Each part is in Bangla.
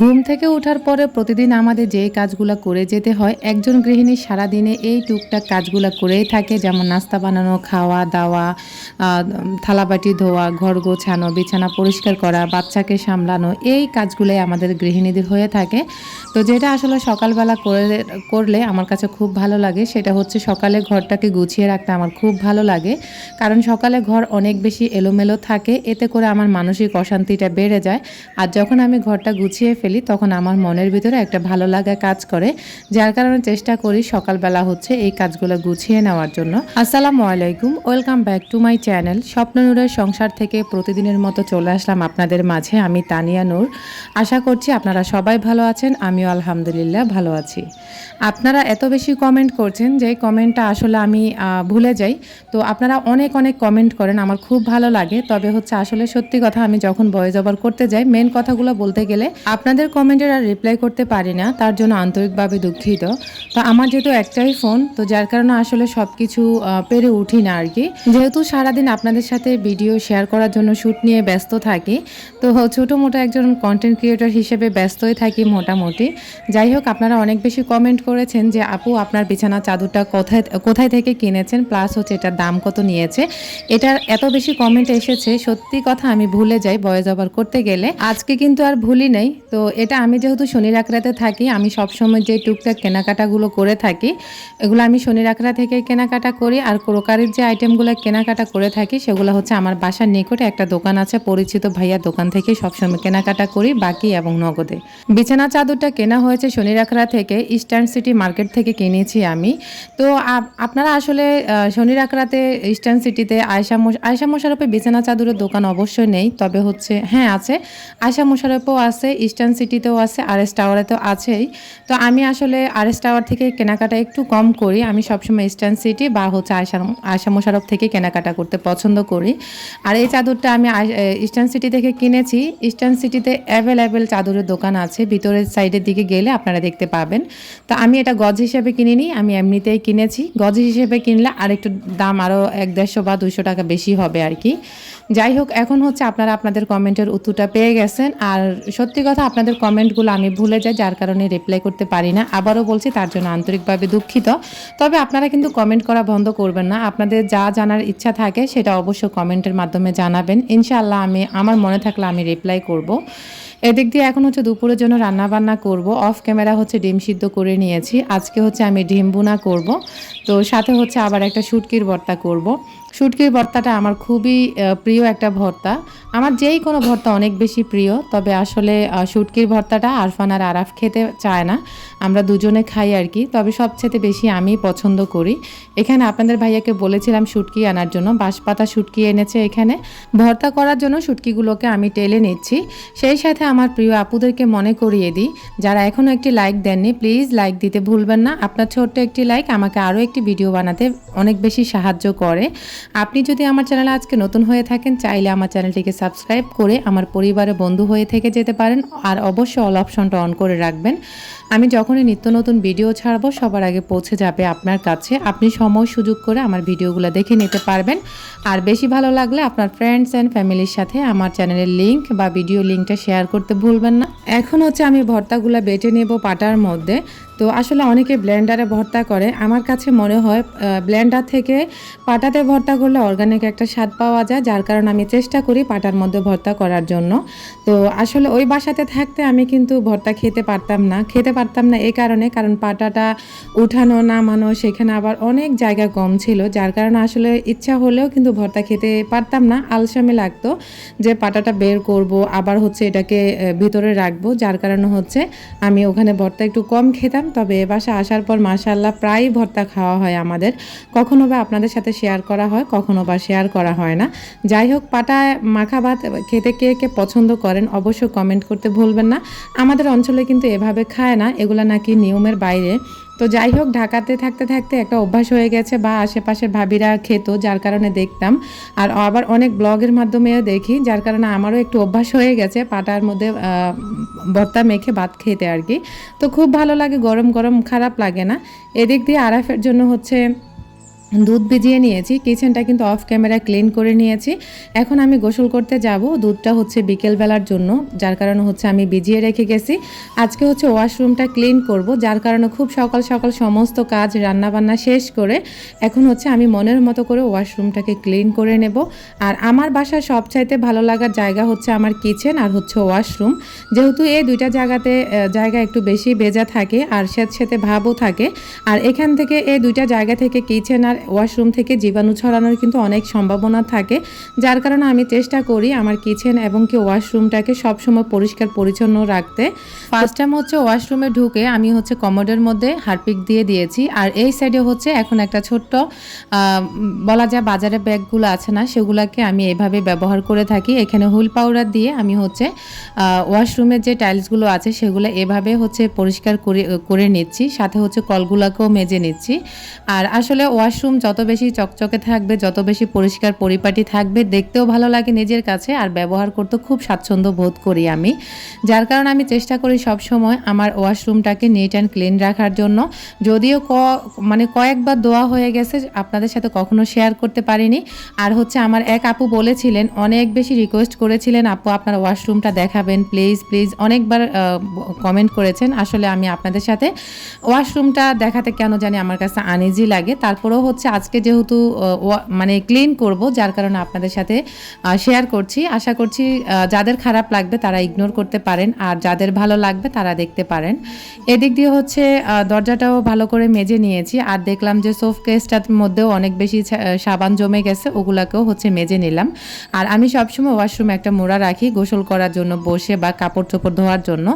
ঘুম থেকে ওঠার পরে প্রতিদিন আমাদের যেই কাজগুলো করে যেতে হয়, একজন গৃহিণী সারাদিনে এই টুকটাক কাজগুলো করেই থাকে, যেমন নাস্তা বানানো, খাওয়া, দাওয়া থালাবাটি ধোয়া, ঘর গোছানো, বিছানা পরিষ্কার করা, বাচ্চাকে সামলানো, এই কাজগুলোই আমাদের গৃহিণীদের হয়ে থাকে। তো যেটা আসলে সকালবেলা করে, করলে আমার কাছে খুব ভালো লাগে, সেটা হচ্ছে সকালে ঘরটাকে গুছিয়ে রাখতে আমার খুব ভালো লাগে। কারণ সকালে ঘর অনেক বেশি এলোমেলো থাকে, এতে করে আমার মানসিক অশান্তিটা বেড়ে যায়। আর যখন আমি ঘরটা গুছিয়ে ফেলি, তখন আমার মনের ভিতরে একটা ভালো লাগা কাজ করে, যার কারণে চেষ্টা করি সকালবেলা হচ্ছে এই কাজগুলো গুছিয়ে নেওয়ার জন্য। আসসালামু আলাইকুম, welcome back to my channel. স্বপ্ননূরের সংসার থেকে প্রতিদিনের মতো চলে আসলাম আপনাদের মাঝে, আমি তানিয়া নূর। আশা করছি আপনারা সবাই ভালো আছেন, আমিও আলহামদুলিল্লাহ ভালো আছি। আপনারা এত বেশি কমেন্ট করছেন যে কমেন্টটা আসলে আমি ভুলে যাই। তো আপনারা অনেক অনেক কমেন্ট করেন, আমার খুব ভালো লাগে। তবে হচ্ছে আসলে সত্যি কথা আমি যখন ভয়েস ওভার করতে যাই মেন কথাগুলো বলতে গেলে আপনাদের কমেন্টের আর রিপ্লাই করতে পারি না, তার জন্য আন্তরিকভাবে দুঃখিত। তো আমার যেহেতু একটাই ফোন তো যার কারণে আসলে সব কিছু পেরে উঠি না আর কি। যেহেতু সারাদিন আপনাদের সাথে ভিডিও শেয়ার করার জন্য শ্যুট নিয়ে ব্যস্ত থাকি, তো ছোটো মোটো একজন কন্টেন্ট ক্রিয়েটর হিসেবে ব্যস্তই থাকি মোটামুটি। যাই হোক, আপনারা অনেক বেশি কমেন্ট করেছেন যে, আপু, আপনার বিছানা চাদরটা কোথায় কোথায় থেকে কিনেছেন? প্লাস হচ্ছে এটার দাম কত নিয়েছে? এটার এত বেশি কমেন্ট এসেছে, সত্যি কথা আমি ভুলে যাই বয়েজ ওভার করতে গেলে। আজকে কিন্তু আর ভুলি নেই, তো এটা আমি যেহেতু শনি রাখরাতে থাকি, আমি সবসময় যে টুকটাক কেনাকাটাগুলো করে থাকি, এগুলো আমি শনি রাখরা থেকে কেনাকাটা করি। আর ক্রোকারির যে আইটেমগুলো কেনাকাটা করে থাকি, সেগুলো হচ্ছে আমার বাসার নিকটে একটা দোকান আছে, পরিচিত ভাইয়ার দোকান থেকে সবসময় কেনাকাটা করি, বাকি এবং নগদে। বিছানা চাদরটা কেনা হয়েছে শনি রাখরা থেকে, ইস্টার্ন সিটি মার্কেট থেকে কিনেছি আমি। তো আপ- আপনারা আসলে শনি রাখরাতে ইস্টার্ন সিটিতে আয়সা আয়সা মোশারফের বিছানা চাদরের দোকান অবশ্যই নেই, তবে হচ্ছে হ্যাঁ আছে। আয়সা মোশারফও আছে, ইস্টার্ন সিটিতেও আছে আর এস টাওয়ারে তো আছেই। তো আমি আসলে আর এস টাওয়ার থেকে কেনাকাটা একটু কম করি। আমি সবসময় ইস্টার্ন সিটি বা হচ্ছে আয়সা আয়সা মোশারফ থেকে কেনাকাটা করতে পছন্দ করি। আর এই চাদরটা আমি ইস্টার্ন সিটি থেকে কিনেছি। ইস্টার্ন সিটিতে অ্যাভেলেবেল চাদরের দোকান আছে। ভিতরের সাইডের দিকে গেলে আপনারা দেখতে পাবেন। তো আমি এটা গজ হিসেবে কিনিনি, আমি এমনিতেই কিনেছি। গজ হিসেবে কিনলে আর একটু দাম আরও এক দেড়শো বা দুইশো টাকা বেশি হবে আর কি। যাই হোক, এখন হচ্ছে আপনারা আপনাদের কমেন্টের উত্তরটা পেয়ে গেছেন। আর সত্যি কথা, আপনাদের কমেন্টগুলো আমি ভুলে যাই, যার কারণে রিপ্লাই করতে পারি না। আবারও বলছি, তার জন্য আন্তরিকভাবে দুঃখিত। তবে আপনারা কিন্তু কমেন্ট করা বন্ধ করবেন না। আপনাদের যা জানার ইচ্ছা থাকে, সেটা অবশ্য কমেন্টের মাধ্যমে জানাবেন। ইনশাআল্লাহ আমি, আমার মনে থাকলে আমি রিপ্লাই করব। এদিক দিয়ে এখন হচ্ছে দুপুরের জন্য রান্না বান্না করব। অফ ক্যামেরা হচ্ছে ডিম সিদ্ধ করে নিয়েছি। আজকে হচ্ছে আমি ডিম বুনা করব। তো সাথে হচ্ছে আবার একটা শুটকির ভর্তা করব। শুটকির ভর্তাটা আমার খুবই প্রিয় একটা ভর্তা। আমার যেই কোনো ভর্তা অনেক বেশি প্রিয়, তবে আসলে শুটকির ভর্তাটা আরফান আর আরাফ খেতে চায় না। আমরা দুজনে খাই আর কি, তবে সবচেয়ে বেশি আমি পছন্দ করি। এখানে আপনাদের ভাইয়াকে বলেছিলাম শুটকি আনার জন্য, বাঁশপাতা শুটকি এনেছে এখানে। ভর্তা করার জন্য শুটকিগুলোকে আমি টেলে নিচ্ছি। সেই সাথে আমার প্রিয় আপুদেরকে মনে করিয়ে দিই, যারা এখনও একটি লাইক দেননি, প্লিজ লাইক দিতে ভুলবেন না। আপনার ছোট্ট একটি লাইক আমাকে আরও একটি ভিডিও বানাতে অনেক বেশি সাহায্য করে। আপনি যদি আমার চ্যানেলে আজকে নতুন হয়ে থাকেন, চাইলে আমার চ্যানেলটিকে সাবস্ক্রাইব করে আমার পরিবারে বন্ধু হয়ে থেকে যেতে পারেন। আর অবশ্যই অল অপশনটা অন করে রাখবেন। আমি যখনই নিত্য নতুন ভিডিও ছাড়বো, সবার আগে পৌঁছে যাবে আপনার কাছে। আপনি সময়, সুযোগ করে আমার ভিডিওগুলো দেখে নিতে পারবেন। আর বেশি ভালো লাগলে আপনার ফ্রেন্ডস অ্যান্ড ফ্যামিলির সাথে আমার চ্যানেলের লিংক বা ভিডিও লিঙ্কটা শেয়ার করতে ভুলবেন না। এখন হচ্ছে আমি ভর্তাগুলো বেটে নেব পাটার মধ্যে। তো আসলে অনেকে ব্লেন্ডারে ভর্তা করে। আমার কাছে মনে হয় ব্লেন্ডার থেকে পাটাতে ভর্তা করলে অর্গানিক একটা স্বাদ পাওয়া যায়, যার কারণে আমি চেষ্টা করি পাটার মধ্যে ভর্তা করার জন্য। তো আসলে ওই বাসাতে থাকতে আমি কিন্তু ভর্তা খেতে পারতাম না। খেতে পারতাম না এই কারণে, কারণ পাটাটা উঠানো, নামানো, সেখানে আবার অনেক জায়গা কম ছিল, যার কারণে আসলে ইচ্ছা হলেও কিন্তু ভর্তা খেতে পারতাম না। আলসামি লাগতো যে পাটাটা বের করব, আবার হচ্ছে এটাকে ভিতরে রাখব, যার কারণে হচ্ছে আমি ওখানে ভর্তা একটু কম খেতাম। তবে এ বাসা আসার পর মাশাল্লাহ প্রায়ই ভর্তা খাওয়া হয় আমাদের। কখনো বা আপনাদের সাথে শেয়ার করা হয়, কখনো বা শেয়ার করা হয় না। যাই হোক, পাটায় মাখা ভাত খেতে কে কে পছন্দ করেন অবশ্যই কমেন্ট করতে ভুলবেন না। আমাদের অঞ্চলে কিন্তু এভাবে খায় না, এগুলো নাকি নিয়মের বাইরে। তো যাই হোক, ঢাকাতে থাকতে থাকতে একটা অভ্যাস হয়ে গেছে বা আশেপাশের ভাবিরা খেত, যার কারণে দেখতাম। আর আবার অনেক ব্লগের মাধ্যমেও দেখি, যার কারণে আমারও একটু অভ্যাস হয়ে গেছে পাটার মধ্যে ভর্তা মেখে ভাত খেতে আর কি। তো খুব ভালো লাগে, গরম গরম খারাপ লাগে না। এদিক দিয়ে আরাফের জন্য হচ্ছে দুধ ভিজিয়ে নিয়েছি কিচেনটা কিন্তু অফ ক্যামেরা ক্লিন করে নিয়েছি। এখন আমি গোসল করতে যাব, দুধটা হচ্ছে বিকেলবেলার জন্য, যার কারণে হচ্ছে আমি ভিজিয়ে রেখে গেছি। আজকে হচ্ছে ওয়াশরুমটা ক্লিন করব, যার কারণে খুব সকাল সকাল সমস্ত কাজ, রান্নাবান্না শেষ করে এখন হচ্ছে আমি মনের মতো করে ওয়াশরুমটাকে ক্লিন করে নেব। আর আমার বাসার সবচাইতে ভালো লাগার জায়গা হচ্ছে আমার কিচেন আর হচ্ছে ওয়াশরুম যেহেতু এই দুইটা জায়গাতে জায়গা একটু বেশি ভেজা থাকে আর স্যাঁত সাথে ভাবও থাকে। আর এখান থেকে এই দুইটা জায়গা থেকে কিচেন আর ওয়াশরুম থেকে জীবাণু ছড়ানোর কিন্তু অনেক সম্ভাবনা থাকে। যার কারণে আমি চেষ্টা করি আমার কিচেন এবং কি ওয়াশরুমটাকে সবসময় পরিষ্কার, পরিচ্ছন্ন রাখতে। ফার্স্ট টাইম হচ্ছে ওয়াশরুমে ঢুকে আমি হচ্ছে কমোডের মধ্যে হারপিক দিয়ে দিয়েছি। আর এই সাইডে হচ্ছে এখন একটা ছোট্ট বলা যায় বাজারে ব্যাগগুলো আছে না, সেগুলোকে আমি এভাবে ব্যবহার করে থাকি। এখানে হুল পাউডার দিয়ে আমি হচ্ছে ওয়াশরুমের যে টাইলসগুলো আছে সেগুলো এভাবে হচ্ছে পরিষ্কার করে করে নিচ্ছি। সাথে হচ্ছে কলগুলোকেও মেজে নিচ্ছি। আর আসলে ওয়াশরুম যত বেশি চকচকে থাকবে, যত বেশি পরিষ্কার পরিপাটি থাকবে, দেখতেও ভালো লাগে নিজের কাছে আর ব্যবহার করতে খুব স্বাচ্ছন্দ্য বোধ করি আমি। যার কারণে আমি চেষ্টা করি সব সময় আমার ওয়াশরুমটাকে নিট অ্যান্ড ক্লিন রাখার জন্য। যদিও ক মানে কয়েকবার দোয়া হয়ে গেছে, আপনাদের সাথে কখনো শেয়ার করতে পারিনি। আর হচ্ছে আমার এক আপু বলেছিলেন, অনেক বেশি রিকোয়েস্ট করেছিলেন, আপু, আপনার ওয়াশরুমটা দেখাবেন প্লিজ প্লিজ অনেকবার কমেন্ট করেছেন। আসলে আমি আপনাদের সাথে ওয়াশরুমটা দেখাতে কেন জানি আমার কাছে আনইজি লাগে। তারপরেও হচ্ছে আজকে যেহেতু মানে ক্লিন করব, যার কারণে আপনাদের সাথে শেয়ার করছি। আশা করছি যাদের খারাপ লাগবে তারা ইগনোর করতে পারেন, আর যাদের ভালো লাগবে তারা দেখতে পারেন। এদিক দিয়ে হচ্ছে দরজাটাও ভালো করে মেজে নিয়েছি, আর দেখলাম যে সোফ কেসটার মধ্যেও অনেক বেশি সাবান জমে গেছে, ওগুলাকেও হচ্ছে মেজে নিলাম। আর আমি সবসময় ওয়াশরুমে একটা মোড়া রাখি, গোসল করার জন্য বসে বা কাপড় চোপড় ধোয়ার জন্য।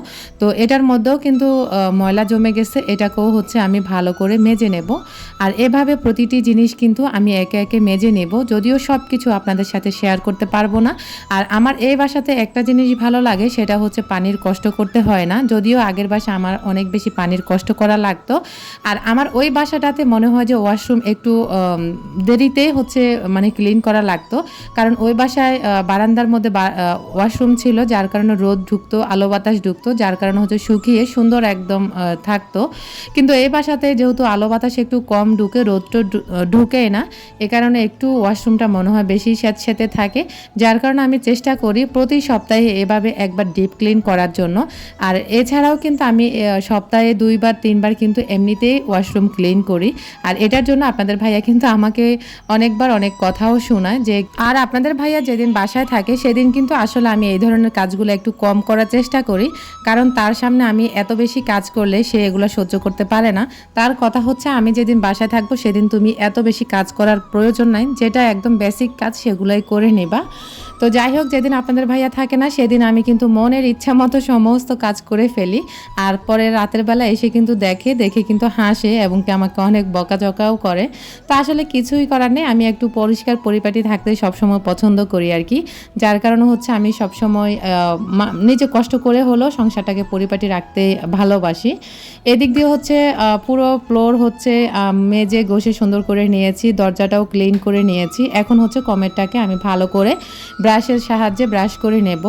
তো এটার মধ্যেও কিন্তু ময়লা জমে গেছে, এটাকেও হচ্ছে আমি ভালো করে মেজে নেব। আর এভাবে প্রতিটি জিনিস কিন্তু আমি একে একে মেজে নেব। যদিও সব কিছু আপনাদের সাথে শেয়ার করতে পারব না। আর আমার এই বাসাতে একটা জিনিস ভালো লাগে, সেটা হচ্ছে পানির কষ্ট করতে হয় না। যদিও আগের বাসা আমার অনেক বেশি পানির কষ্ট করা লাগতো। আর আমার ওই বাসাটাতে মনে হয় যে ওয়াশরুম একটু দেরিতে হচ্ছে মানে ক্লিন করা লাগতো। কারণ ওই বাসায় বারান্দার মধ্যে ওয়াশরুম ছিল, যার কারণে রোদ ঢুকতো, আলো বাতাস ঢুকতো, যার কারণে হচ্ছে শুকিয়ে সুন্দর একদম থাকতো। কিন্তু এই বাসাতে যেহেতু আলো বাতাস একটু কম ঢুকে রোদটা ঢুকে না। এ কারণে একটু ওয়াশরুমটা মনে হয় বেশি স্যাঁতস্যাঁতে থাকে। যার কারণে আমি চেষ্টা করি প্রতি সপ্তাহে এভাবে একবার ডিপ ক্লিন করার জন্য। আর এছাড়াও কিন্তু আমি সপ্তাহে দুইবার, তিনবার কিন্তু এমনিতেই ওয়াশরুম ক্লিন করি। আর এটার জন্য আপনাদের ভাইয়া কিন্তু আমাকে অনেকবার অনেক কথাও শোনায় যে, আর আপনাদের ভাইয়া যেদিন বাসায় থাকে সেদিন কিন্তু আসলে আমি এই ধরনের কাজগুলো একটু কম করার চেষ্টা করি। কারণ তার সামনে আমি এত বেশি কাজ করলে সে এগুলো সহ্য করতে পারে না। তার কথা হচ্ছে আমি যেদিন বাসায় থাকব সেদিন তুমি এত বেশি কাজ করার প্রয়োজন নাই, যেটা একদম বেসিক কাজ সেগুলোই করে নেবা। তো যাই হোক, যেদিন আপনাদের ভাইয়া থাকে না, সেদিন আমি কিন্তু মনের ইচ্ছা মতো সমস্ত কাজ করে ফেলি। আর পরে রাতের বেলা এসে কিন্তু দেখে দেখে কিন্তু হাসে এবং কি আমাকে অনেক বকাঝকাও করে। তো আসলে কিছুই করার নেই, আমি একটু পরিষ্কার পরিপাটি থাকতে সবসময় পছন্দ করি আর কি। যার কারণে হচ্ছে আমি সবসময় নিজে কষ্ট করে হলেও সংসারটাকে পরিপাটি রাখতে ভালোবাসি। এদিক দিয়ে হচ্ছে পুরো ফ্লোর হচ্ছে মেজে ঘষে সুন্দর করে নিয়েছি, দরজাটাও ক্লিন করে নিয়েছি। এখন হচ্ছে কমেরটাকে আমি ভালো করে ব্রাশের সাহায্যে ব্রাশ করে নেব।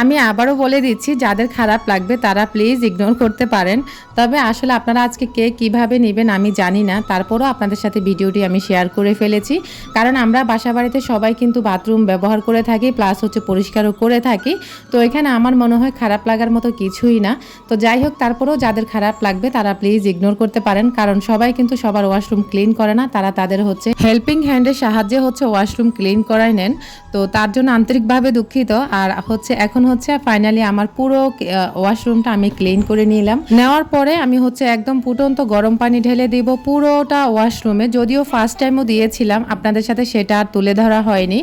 আমি আবারও বলে দিচ্ছি, যাদের খারাপ লাগবে তারা প্লিজ ইগনোর করতে পারেন। তবে আসলে আপনারা আজকে কে কীভাবে নেবেন আমি জানি না। তারপরও আপনাদের সাথে ভিডিওটি আমি শেয়ার করে ফেলেছি। কারণ আমরা বাসা বাড়িতে সবাই কিন্তু বাথরুম ব্যবহার করে থাকি প্লাস হচ্ছে পরিষ্কারও করে থাকি। তো এখানে আমার মনে হয় খারাপ লাগার মতো কিছুই না। তো যাই হোক, তারপরেও যাদের খারাপ লাগবে তারা প্লিজ ইগনোর করতে পারেন। কারণ সবাই কিন্তু সবার ওয়াশরুম ক্লিন করে না, তারা তাদের হচ্ছে হেল্পিং হ্যান্ডের সাহায্যে হচ্ছে ওয়াশরুম ক্লিন করাই নেন। তো তার জন্য আন্তরিকভাবে দুঃখিত। আর হচ্ছে এখন হচ্ছে ফাইনালি আমার পুরো ওয়াশরুমটা আমি ক্লিন করে নিলাম। নেওয়ার পরে আমি হচ্ছে একদম ফুটন্ত গরম পানি ঢেলে দিব পুরোটা ওয়াশরুমে যদিও ফার্স্ট টাইমও দিয়েছিলাম, আপনাদের সাথে সেটা আর তুলে ধরা হয়নি।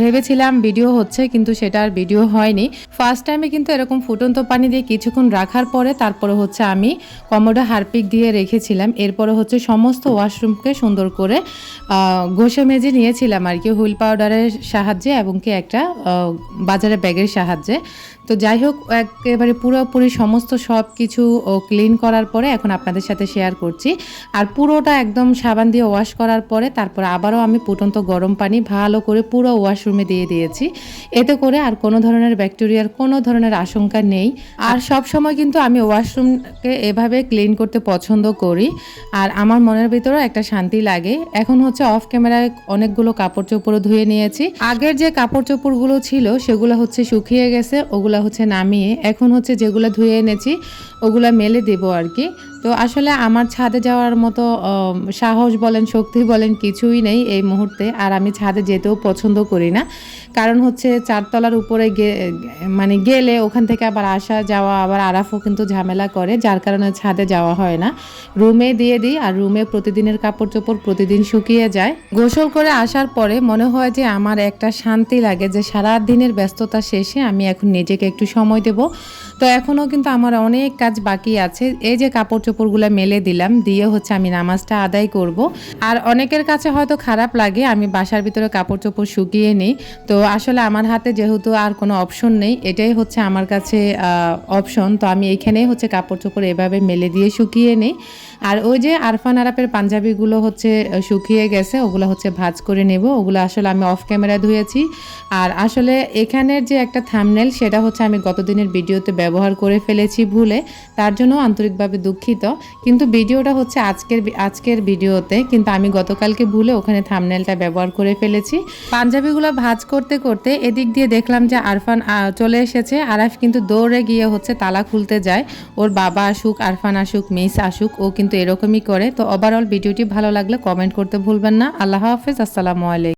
ভেবেছিলাম ভিডিও হচ্ছে, কিন্তু সেটা আর ভিডিও হয়নি। ফার্স্ট টাইমে কিন্তু এরকম ফুটন্ত পানি দিয়ে কিছুক্ষণ রাখার পরে তারপরে হচ্ছে আমি কমোডা হারপিক দিয়ে রেখেছিলাম। এরপরে হচ্ছে সমস্ত ওয়াশরুমকে সুন্দর করে ঘষে মেজে নিয়েছিলাম আর কি। হুইল পাউডারের সাহায্যে এবং কি একটা বাজারে ব্যাগের সাহায্যে। সাহায্যে তো যাই হোক একেবারে পুরোপুরি সমস্ত সব কিছু ও ক্লিন করার পরে এখন আপনাদের সাথে শেয়ার করছি। আর পুরোটা একদম সাবান দিয়ে ওয়াশ করার পরে তারপর আবারও আমি ফুটন্ত গরম পানি ভালো করে পুরো ওয়াশরুমে দিয়ে দিয়েছি। এতে করে আর কোনো ধরনের ব্যাকটেরিয়ার কোনো ধরনের আশঙ্কা নেই। আর সব সময় কিন্তু আমি ওয়াশরুমকে এভাবে ক্লিন করতে পছন্দ করি। আর আমার মনের ভিতরেও একটা শান্তি লাগে। এখন হচ্ছে অফ ক্যামেরায় অনেকগুলো কাপড় চোপড়ও ধুয়ে নিয়েছি। আগের যে কাপড় চোপড়গুলো ছিল সেগুলো হচ্ছে শুকিয়ে গেছে, ওগুলা হচ্ছে নামিয়ে এখন হচ্ছে যেগুলো ধুয়ে এনেছি ওগুলো মেলে দেবো আর কি। তো আসলে আমার ছাদে যাওয়ার মতো সাহস বলেন, শক্তি বলেন কিছুই নেই এই মুহূর্তে। আর আমি ছাদে যেতেও পছন্দ করি না। কারণ হচ্ছে চারতলার উপরে মানে গেলে ওখান থেকে আবার আসা যাওয়া, আবার আরাফও কিন্তু ঝামেলা করে, যার কারণে ছাদে যাওয়া হয় না। রুমে দিয়ে দিই আর রুমে প্রতিদিনের কাপড় চোপড় প্রতিদিন শুকিয়ে যায়। গোসল করে আসার পরে মনে হয় যে আমার একটা শান্তি লাগে যে সারা দিনের ব্যস্ততা শেষে আমি এখন নিজেকে একটু সময় দেব। তো এখনও কিন্তু আমার অনেক কাজ বাকি আছে। এই যে কাপড় চোপড়গুলো মেলে দিলাম, দিয়ে হচ্ছে আমি নামাজটা আদায় করব। আর অনেকের কাছে হয়তো খারাপ লাগে, আমি বাসার ভিতরে কাপড় চোপড় শুকিয়ে নিই। তো আসলে আমার হাতে যেহেতু আর কোনো অপশন নেই, এটাই হচ্ছে আমার কাছে অপশন তো আমি এখানেই হচ্ছে কাপড় চোপড় এভাবে মেলে দিয়ে শুকিয়ে নিই। আর ওই যে আরফান আরাপের পাঞ্জাবিগুলো হচ্ছে শুকিয়ে গেছে, ওগুলো হচ্ছে ভাজ করে নেব। ওগুলো আসলে আমি অফ ক্যামেরা ধুয়েছি। আর আসলে এখানের যে একটা থামনেল সেটা হচ্ছে আমি গতদিনের ভিডিওতে ব্যবহার করে ফেলেছি ভুলে, তার জন্য আন্তরিকভাবে দুঃখিত। কিন্তু ভিডিওটা হচ্ছে আজকের আজকের ভিডিওতে, কিন্তু আমি গতকালকে ভুলে ওখানে থামনেলটা ব্যবহার করে ফেলেছি। পাঞ্জাবিগুলো ভাজ করতে করতে এদিক দিয়ে দেখলাম যে আরফান চলে এসেছে। আরাফ কিন্তু দৌড়ে গিয়ে হচ্ছে তালা খুলতে যায়। ওর বাবা আসুক, আরফান আসুক, মিস আসুক, ও কিন্তু এরকমই করে। তো ওভারঅল ভিডিওটি ভালো লাগলে কমেন্ট করতে ভুলবেন না। আল্লাহ হাফেজ, আসসালামু আলাইকুম।